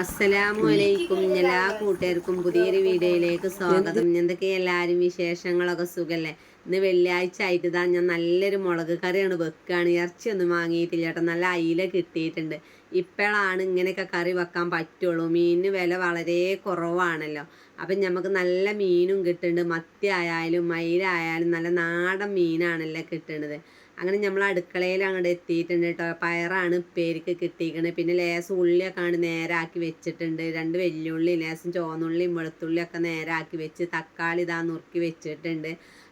അസ്സലാമു അലൈക്കും. എല്ലാ കൂട്ടുകാർക്കും പുതിയൊരു വീഡിയോയിലേക്ക് സ്വാഗതം. എന്തൊക്കെ എല്ലാവരും വിശേഷങ്ങളൊക്കെ സുഖല്ലേ? ഇന്ന് വെള്ളിയാഴ്ച ആയിട്ട് താ ഞാൻ നല്ലൊരു മുളക് കറിയാണ് വെക്കുകയാണ് ഇറച്ചിയൊന്നും വാങ്ങിയിട്ടില്ല കേട്ടോ. നല്ല അയില കിട്ടിയിട്ടുണ്ട്. ഇപ്പോഴാണ് ഇങ്ങനെയൊക്കെ കറി വെക്കാൻ പറ്റുള്ളൂ. മീനിന് വില വളരെ കുറവാണല്ലോ. അപ്പം നമുക്ക് നല്ല മീനും കിട്ടുന്നുണ്ട്. മത്തി ആയാലും മയിലായാലും നല്ല നാടൻ മീനാണല്ലോ കിട്ടുന്നത്. അങ്ങനെ നമ്മൾ അടുക്കളയിൽ അങ്ങോട്ട് എത്തിയിട്ടുണ്ട് കേട്ടോ പയറാണ് ഉപ്പേരിക്ക് കിട്ടിയിരിക്കുന്നത് പിന്നെ ലേസം ഉള്ളിയൊക്കെ ആണ് നേരാക്കി വെച്ചിട്ടുണ്ട്. രണ്ട് വെല്ലുള്ളി ലേസം ചുവന്നുള്ളിയും വെളുത്തുള്ളിയൊക്കെ നേരാക്കി വെച്ച് തക്കാളി ഇതാ നുറുക്കി വെച്ചിട്ടുണ്ട്.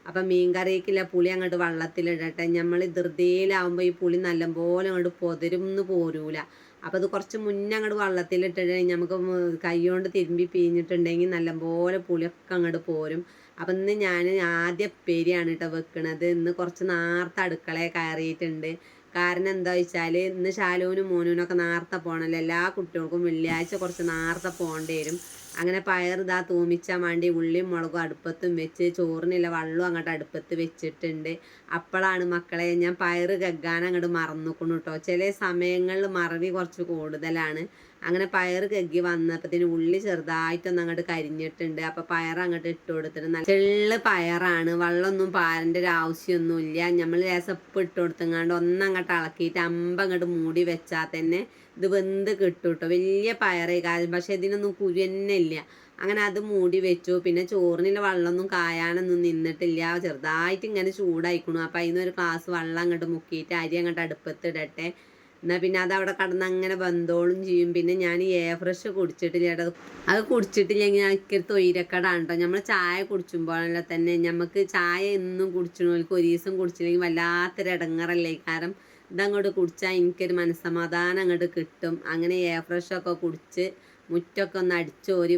അപ്പം മീൻ കറിക്കുള്ള പുളി അങ്ങോട്ട് വെള്ളത്തിലിടട്ടെ. നമ്മൾ ധൃതിയിലാവുമ്പോൾ ഈ പുളി നല്ലപോലെ അങ്ങോട്ട് പൊതിരുന്ന് പോരൂല. അപ്പോൾ അത് കുറച്ച് മുന്നേ അങ്ങോട്ട് വള്ളത്തിലിട്ടിട്ടുണ്ടെങ്കിൽ നമുക്ക് കൈ കൊണ്ട് തിരുമ്പി പിഴിഞ്ഞിട്ടുണ്ടെങ്കിൽ നല്ലപോലെ പുളിയൊക്കെ അങ്ങോട്ട് പോരും. അപ്പം ഇന്ന് ഞാൻ ആദ്യ പേരിയാണ് കേട്ടോ വെക്കണത്. ഇന്ന് കുറച്ച് നേർത്ത അടുക്കളയെ കയറിയിട്ടുണ്ട്. കാരണം എന്താ വെച്ചാൽ ഇന്ന് ശാലുവിനും മോനുവിനൊക്കെ നേർത്ത പോകണമല്ലോ എല്ലാ കുട്ടികൾക്കും വെള്ളിയാഴ്ച കുറച്ച് നേർത്ത പോകേണ്ടി വരും. അങ്ങനെ പയർ ഇതാ വേണ്ടി ഉള്ളിയും മുളകും അടുപ്പത്തും വെച്ച് ചോറിനുള്ള വെള്ളവും അങ്ങോട്ട് അടുപ്പത്ത് വെച്ചിട്ടുണ്ട്. അപ്പോഴാണ് മക്കളെ ഞാൻ പയർ കഗ്ഗാൻ അങ്ങോട്ട് മറന്നുക്കണു കേട്ടോ ചില സമയങ്ങളിൽ മറവി കുറച്ച് കൂടുതലാണ്. അങ്ങനെ പയർ കഗ്ഗി വന്നപ്പത്തിന് ഉള്ളി ചെറുതായിട്ടൊന്ന് അങ്ങോട്ട് കരിഞ്ഞിട്ടുണ്ട്. അപ്പോൾ പയർ അങ്ങോട്ട് ഇട്ട് കൊടുത്തിട്ട് നല്ല ചെള്ള് പയറാണ്. വെള്ളമൊന്നും പാരന്റെ ഒരു ആവശ്യമൊന്നുമില്ല നമ്മൾ രസപ്പ് ഇട്ട് കൊടുത്തങ്ങാണ്ട് ഒന്നങ്ങോട്ട് ഇളക്കിയിട്ട് അമ്പ അങ്ങോട്ട് മൂടി വെച്ചാൽ തന്നെ ഇത് വെന്ത് കിട്ടും കേട്ടോ വലിയ പയറേ കാര്യം പക്ഷെ ഇതിനൊന്നും കുരു തന്നെ ഇല്ല. അങ്ങനെ അത് മൂടി വെച്ചു. പിന്നെ ചോറിനുള്ള വെള്ളമൊന്നും കായാനൊന്നും നിന്നിട്ടില്ല. ചെറുതായിട്ട് ഇങ്ങനെ ചൂടായിക്കണു. അപ്പം അതിനൊരു ഗ്ലാസ് വെള്ളം അങ്ങോട്ട് മുക്കിയിട്ട് അരി അങ്ങോട്ട് അടുപ്പത്തിടട്ടെ എന്നാൽ പിന്നെ അത് അവിടെ കടന്ന് അങ്ങനെ ബന്ധോളും ചെയ്യും. പിന്നെ ഞാൻ ഈ എയർ ഫ്രഷ് കുടിച്ചിട്ടില്ല കേട്ടോ. അത് കുടിച്ചിട്ടില്ലെങ്കിൽ എനിക്ക് തൊയിരക്കടാണ് കേട്ടോ. നമ്മൾ ചായ കുടിച്ചുമ്പോഴല്ല തന്നെ. നമുക്ക് ചായ എന്നും കുടിച്ചു ഒരു ദിവസം കുടിച്ചില്ലെങ്കിൽ വല്ലാത്തൊരു ഇടങ്ങറല്ലേ കാരണം ഇതങ്ങോട്ട് കുടിച്ചാൽ എനിക്കൊരു മനസ്സമാധാനം അങ്ങോട്ട് കിട്ടും. അങ്ങനെ എയർ ഫ്രഷൊക്കെ കുടിച്ച് മുറ്റൊക്കെ ഒന്ന് അടിച്ചോരി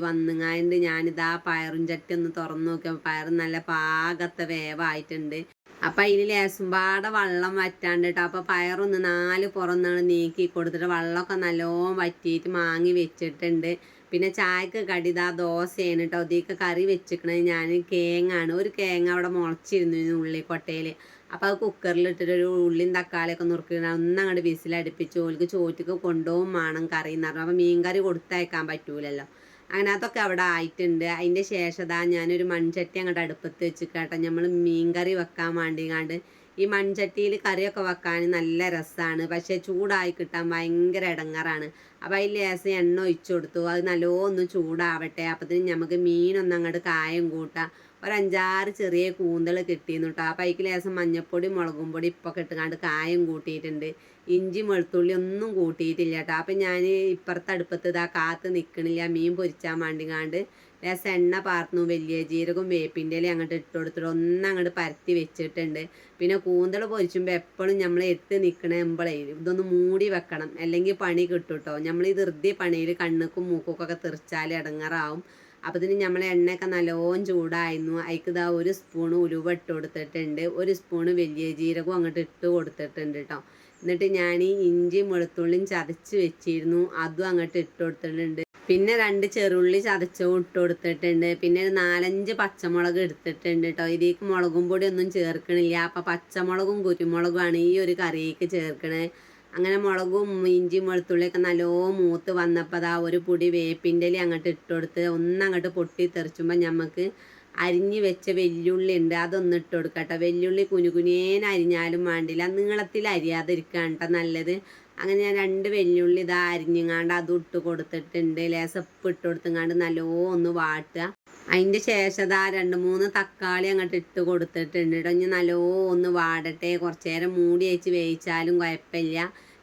ഞാനിതാ പയറും ചട്ടി ഒന്ന് തുറന്നു നോക്കിയപ്പോൾ പയർ നല്ല പാകത്തെ വേവായിട്ടുണ്ട്. അപ്പം അതിൽ ലേസുംപാടെ വെള്ളം വറ്റാണ്ട് കേട്ടോ അപ്പം പയറൊന്ന് നാല് പുറന്നാണ് നീക്കി കൊടുത്തിട്ട് വെള്ളമൊക്കെ നല്ലോണം വറ്റിയിട്ട് മാങ്ങി വെച്ചിട്ടുണ്ട്. പിന്നെ ചായക്ക് കടിതാ ദോശയാണ് കേട്ടോ അതിലേക്ക് കറി വെച്ചിരിക്കണത് ഞാൻ കേങ്ങാണ് ഒരു കേങ്ങ അവിടെ മുളച്ചിരുന്നു ഉള്ളിക്കൊട്ടയിൽ അപ്പോൾ അത് കുക്കറിലിട്ടിട്ട് ഒരു ഉള്ളിയും തക്കാളിയൊക്കെ നുറുക്കിയിട്ട് ഒന്നങ്ങോട്ട് വിസിലടുപ്പിച്ച് ഓൽക്ക് ചോറ്റക്ക് കൊണ്ടുപോകും വേണം കറി എന്ന് പറഞ്ഞു. അപ്പോൾ മീൻ കറി കൊടുത്തയക്കാൻ പറ്റൂലല്ലോ. അങ്ങനെ അതൊക്കെ അവിടെ ആയിട്ടുണ്ട്. അതിന്റെ ശേഷം ദാ ഞാനൊരു മൺചട്ടി അങ്ങോട്ട് അടുപ്പത്ത് വെച്ച് കേട്ടോ നമ്മൾ മീൻ കറി വെക്കാൻ വേണ്ടിങ്ങാണ്ട് ഈ മൺചട്ടിയിൽ കറിയൊക്കെ വെക്കാൻ നല്ല രസമാണ് പക്ഷേ ചൂടായി കിട്ടാൻ ഭയങ്കര ഇടങ്ങാറാണ് അപ്പോൾ അതിൽ ലേസം എണ്ണ ഒഴിച്ചു കൊടുത്തു. അത് നല്ലോണം ചൂടാവട്ടെ. അപ്പത്തിന് നമുക്ക് മീനൊന്നും അങ്ങോട്ട് കായം കൂട്ടാം. ഒരു അഞ്ചാറ് ചെറിയ കൂന്തൽ കിട്ടിയിരുന്നു കേട്ടോ ആ പൈക്ക് ലേസം മഞ്ഞപ്പൊടി മുളകും പൊടി ഇപ്പോൾ കിട്ടുകാണ്ട് കായം കൂട്ടിയിട്ടുണ്ട്. ഇഞ്ചി വെളുത്തുള്ളി ഒന്നും കൂട്ടിയിട്ടില്ല കേട്ടോ അപ്പം ഞാൻ ഇപ്പുറത്തെ അടുപ്പത്ത് ഇതാ കാത്ത് നിൽക്കണില്ല മീൻ പൊരിച്ചാൻ വേണ്ടിങ്ങാണ്ട് ലേസം എണ്ണ പാർന്നു വലിയ ജീരകം വേപ്പിന്റെ ഇല അങ്ങോട്ട് ഇട്ട് കൊടുത്തിട്ട് ഒന്ന് അങ്ങോട്ട് പരത്തി വെച്ചിട്ടുണ്ട്. പിന്നെ കൂന്തൽ പൊരിച്ചുമ്പോൾ എപ്പോഴും നമ്മൾ എട്ട് നിൽക്കണമ്പളേ ഇതൊന്ന് മൂടി വെക്കണം. അല്ലെങ്കിൽ പണി കിട്ടും കേട്ടോ നമ്മൾ ഈ ധൃതി പണിയിൽ കണ്ണുക്കും മൂക്കൊക്കെ തെറിച്ചാൽ ഇടങ്ങറാവും അപ്പോൾ ഇതിന് നമ്മൾ എണ്ണയൊക്കെ നല്ലോണം ചൂടായിരുന്നു. അതിക്ക് ഇതാ ഒരു സ്പൂൺ ഉലുവ ഇട്ട് കൊടുത്തിട്ടുണ്ട്. ഒരു സ്പൂണ് വലിയ ജീരകവും അങ്ങോട്ട് ഇട്ട് കൊടുത്തിട്ടുണ്ട് കേട്ടോ എന്നിട്ട് ഞാൻ ഈ ഇഞ്ചിയും വെളുത്തുള്ളിയും ചതച്ച് വെച്ചിരുന്നു. അതും അങ്ങോട്ട് ഇട്ട് കൊടുത്തിട്ടുണ്ട്. പിന്നെ രണ്ട് ചെറുള്ളി ചതച്ച് ഇട്ട് കൊടുത്തിട്ടുണ്ട്. പിന്നെ ഒരു നാലഞ്ച് പച്ചമുളക് എടുത്തിട്ടുണ്ട് കേട്ടോ ഇതിലേക്ക് മുളകും പൊടി ഒന്നും ചേർക്കണില്ല. അപ്പം പച്ചമുളകും കുരുമുളകുമാണ് ഈ ഒരു കറിയിലേക്ക് ചേർക്കണേ. അങ്ങനെ മുളകും ഇഞ്ചിയും വെളുത്തുള്ളിയൊക്കെ നല്ലോ മൂത്ത് വന്നപ്പോൾ അതാ ഒരു പൊടി വേപ്പിന്റെ അങ്ങോട്ട് ഇട്ട് കൊടുത്ത് ഒന്നങ്ങോട്ട് പൊട്ടി തെറിച്ചുമ്പോൾ നമുക്ക് അരിഞ്ഞ് വെച്ച വെല്ലുള്ളി ഉണ്ട്. അതൊന്ന് ഇട്ട് കൊടുക്കട്ടെ. വെല്ലുള്ളി കുനുകുനേന അരിഞ്ഞാലും വേണ്ടില്ല. നീളത്തിൽ അരിയാതിരിക്കാൻ നല്ലത്. അങ്ങനെ ഞാൻ രണ്ട് വെല്ലുള്ളി ഇതാ അരിഞ്ഞങ്ങാണ്ട് അതും ഇട്ട് കൊടുത്തിട്ടുണ്ട്. ലേസപ്പ് ഇട്ട് കൊടുത്തങ്ങാണ്ട് നല്ലോ ഒന്ന് വാട്ടുക. അതിന്റെ ശേഷം ഇതാ രണ്ട് മൂന്ന് തക്കാളി അങ്ങോട്ട് ഇട്ട് കൊടുത്തിട്ടുണ്ട് കേട്ടോ ഇനി നല്ലോ ഒന്ന് വാടട്ടെ. കുറച്ച് നേരം മൂടി വെച്ച് വേവിച്ചാലും കുഴപ്പമില്ല.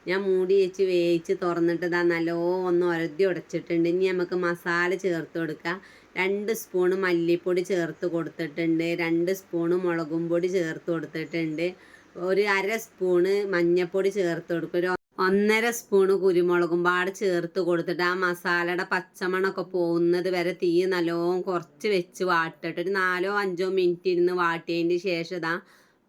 ഞാൻ മൂടി വെച്ച് വേവിച്ച് തുറന്നിട്ട് ഇതാ നല്ലോ ഒന്ന് ഉരതി ഉടച്ചിട്ടുണ്ട്. ഇനി നമുക്ക് മസാല ചേർത്ത് കൊടുക്കാം. രണ്ട് സ്പൂണ് മല്ലിപ്പൊടി ചേർത്ത് കൊടുത്തിട്ടുണ്ട് രണ്ട് സ്പൂണ് മുളകും പൊടി ചേർത്ത് കൊടുത്തിട്ടുണ്ട് ഒരു അര സ്പൂണ് മഞ്ഞൾപ്പൊടി ചേർത്ത് കൊടുക്കും ഒരു ഒന്നര സ്പൂണ് കുരുമുളകും പാട് ചേർത്ത് കൊടുത്തിട്ട് ആ മസാലയുടെ പച്ചമണമൊക്കെ പോകുന്നത് വരെ തീ നല്ലോണം കുറച്ച് വെച്ച് വാട്ടിട്ട് ഒരു നാലോ അഞ്ചോ മിനിറ്റ് ഇരുന്ന് വാട്ടിയതിന് ശേഷം ഇതാ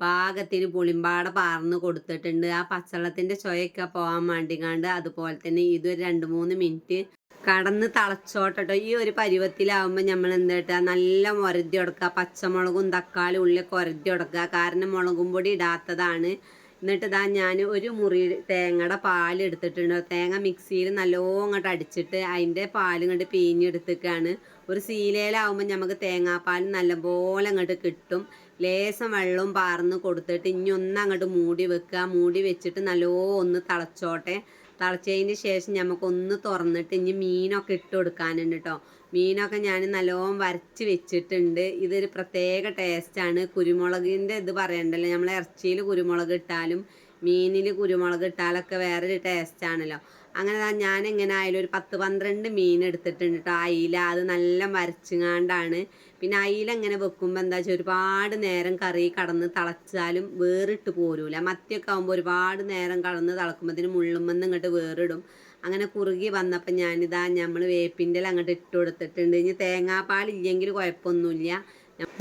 പാകത്തിന് പുളിമ്പാട പാർന്ന് കൊടുത്തിട്ടുണ്ട്. ആ പച്ചളത്തിന്റെ ചുവയൊക്കെ പോകാൻ വേണ്ടിക്കാണ്ട് അതുപോലെ തന്നെ ഇതൊരു രണ്ട് മൂന്ന് മിനിറ്റ് കടന്ന് തിളച്ചോട്ടോ ഈ ഒരു പരുവത്തിലാവുമ്പോൾ നമ്മൾ എന്താ നല്ല മുരതി കൊടുക്കുക. പച്ചമുളകും തക്കാളി ഉള്ളിലൊക്കെ ഉരതി കൊടുക്കുക. കാരണം മുളകും പൊടി ഇടാത്തതാണ്. എന്നിട്ട് ഇതാ ഞാൻ ഒരു മുറി തേങ്ങയുടെ പാൽ എടുത്തിട്ടുണ്ട്. തേങ്ങ മിക്സിയിൽ നല്ലോണം അങ്ങോട്ട് അടിച്ചിട്ട് അതിന്റെ പാൽ ഇങ്ങോട്ട് പിഴിഞ്ഞെടുത്തേക്കാണ് ഒരു സീലയിലാവുമ്പോൾ നമുക്ക് തേങ്ങാപ്പാൽ നല്ലപോലെ അങ്ങോട്ട് കിട്ടും. ലേസം വെള്ളവും പാർന്ന് കൊടുത്തിട്ട് ഇനി ഒന്ന് അങ്ങോട്ട് മൂടി വെക്കുക. മൂടി വെച്ചിട്ട് നല്ലോ ഒന്ന് തിളച്ചോട്ടെ. തിളച്ചതിന് ശേഷം നമുക്കൊന്ന് തുറന്നിട്ട് ഇനി മീനൊക്കെ ഇട്ട് കൊടുക്കാനുണ്ട് കേട്ടോ മീനൊക്കെ ഞാൻ നല്ലോണം വരച്ച് വെച്ചിട്ടുണ്ട്. ഇതൊരു പ്രത്യേക ടേസ്റ്റാണ് കുരുമുളകിന്റെ ഇത് പറയണ്ടല്ലോ. നമ്മൾ ഇറച്ചിയിൽ കുരുമുളക് ഇട്ടാലും മീനിൽ കുരുമുളക് ഇട്ടാലൊക്കെ വേറൊരു ടേസ്റ്റാണല്ലോ അങ്ങനെ ഞാൻ എങ്ങനെ ആയാലും ഒരു പത്ത് പന്ത്രണ്ട് മീൻ എടുത്തിട്ടുണ്ട് കേട്ടോ അയില അത് നല്ല മരച്ചുങ്ങാണ്ടാണ്. പിന്നെ അയില അങ്ങനെ വെക്കുമ്പോൾ എന്താ വെച്ചാൽ ഒരുപാട് നേരം കറി കടന്ന് തിളച്ചാലും വേറിട്ട് പോരൂല. മത്തിയൊക്കെ ആകുമ്പോൾ ഒരുപാട് നേരം കടന്ന് തിളക്കുമ്പോഴത്തേന് മുള്ളുമെന്ന് ഇങ്ങോട്ട് വേറിടും. അങ്ങനെ കുറുകി വന്നപ്പോൾ ഞാനിതാ നമ്മൾ വേപ്പിന്റെ അങ്ങോട്ട് ഇട്ട് കൊടുത്തിട്ടുണ്ട്. ഇനി തേങ്ങാപ്പാൽ ഇല്ലെങ്കിൽ കുഴപ്പമൊന്നുമില്ല.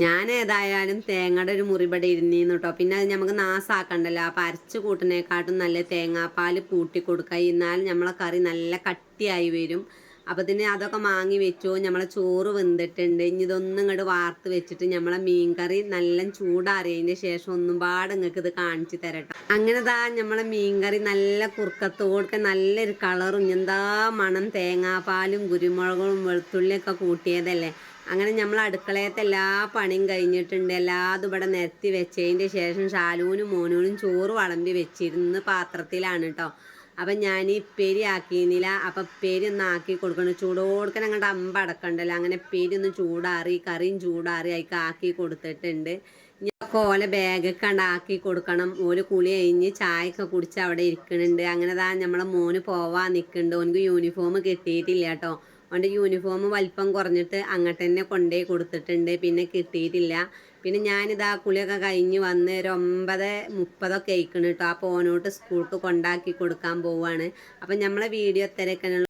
ഞാൻ ഏതായാലും തേങ്ങയുടെ ഒരു മുറിപടി ഇരുന്നീന്ന് കേട്ടോ പിന്നെ അത് നമുക്ക് നാസാക്കണ്ടല്ലോ. അപ്പം അരച്ച് കൂട്ടുന്നേക്കാട്ടും നല്ല തേങ്ങാപ്പാൽ കൂട്ടി കൊടുക്കുക എന്നാലും നമ്മളെ കറി നല്ല കട്ടിയായി വരും. അപ്പം തന്നെ അതൊക്കെ മാങ്ങി വെച്ചു നമ്മളെ ചോറ് വെന്തിട്ടുണ്ട്. ഇനി ഇതൊന്നും ഇങ്ങോട്ട് വാർത്ത് വെച്ചിട്ട് നമ്മളെ മീൻകറി നല്ല ചൂടാറിയതിന്റെ ശേഷം ഒന്നും പാട് നിങ്ങൾക്ക് ഇത് കാണിച്ചു തരട്ടോ. അങ്ങനെ താ നമ്മളെ മീൻകറി നല്ല കുറുക്കത്തോടൊക്കെ നല്ലൊരു കളറും എന്താ മണം തേങ്ങാപ്പാലും കുരുമുളകും വെളുത്തുള്ളിയൊക്കെ കൂട്ടിയതല്ലേ. അങ്ങനെ നമ്മൾ അടുക്കളയത്തെ എല്ലാ പണിയും കഴിഞ്ഞിട്ടുണ്ട്. എല്ലാതും ഇവിടെ നിരത്തി വെച്ചതിന്റെ ശേഷം ഷാലൂനും മോനൂനും ചോറ് വളമ്പി വെച്ചിരുന്ന് പാത്രത്തിലാണ് കേട്ടോ അപ്പം ഞാൻ ഈ ഇപ്പേരി ആക്കിയിരുന്നില്ല. അപ്പം ഇപ്പേരി ഒന്ന് ആക്കി കൊടുക്കണം. ചൂടോടുക്കാൻ അങ്ങോട്ട് അമ്പ അടക്കണ്ടല്ലോ. അങ്ങനെ ഇപ്പേരി ഒന്ന് ചൂടാറി കറിയും ചൂടാറി അതിക്ക് ആക്കി കൊടുത്തിട്ടുണ്ട്. ഓലെ ബാഗൊക്കെ ഉണ്ടാക്കി കൊടുക്കണം. ഓര് കുളി കഴിഞ്ഞ് ചായയൊക്കെ കുടിച്ച് അവിടെ ഇരിക്കുന്നുണ്ട് അങ്ങനെ താ നമ്മളെ മോന് പോവാൻ നിൽക്കുന്നുണ്ട് ഓനക്ക് യൂണിഫോം കിട്ടിയിട്ടില്ല കേട്ടോ അവന്റെ യൂണിഫോം വലിപ്പം കുറഞ്ഞിട്ട് അങ്ങോട്ട് തന്നെ കൊണ്ടുപോയി കൊടുത്തിട്ടുണ്ട്. പിന്നെ കിട്ടിയിട്ടില്ല. പിന്നെ ഞാനിതാ കുളിയൊക്കെ കഴിഞ്ഞ് വന്ന് ഒരു ഒമ്പത് മുപ്പതൊക്കെ ആയിക്കണ് കേട്ടോ. ആ പോനോട്ട് സ്കൂൾക്ക് കൊണ്ടാക്കി കൊടുക്കാൻ പോവാണ്. അപ്പം നമ്മളെ വീഡിയോ തിരക്കാനുള്ള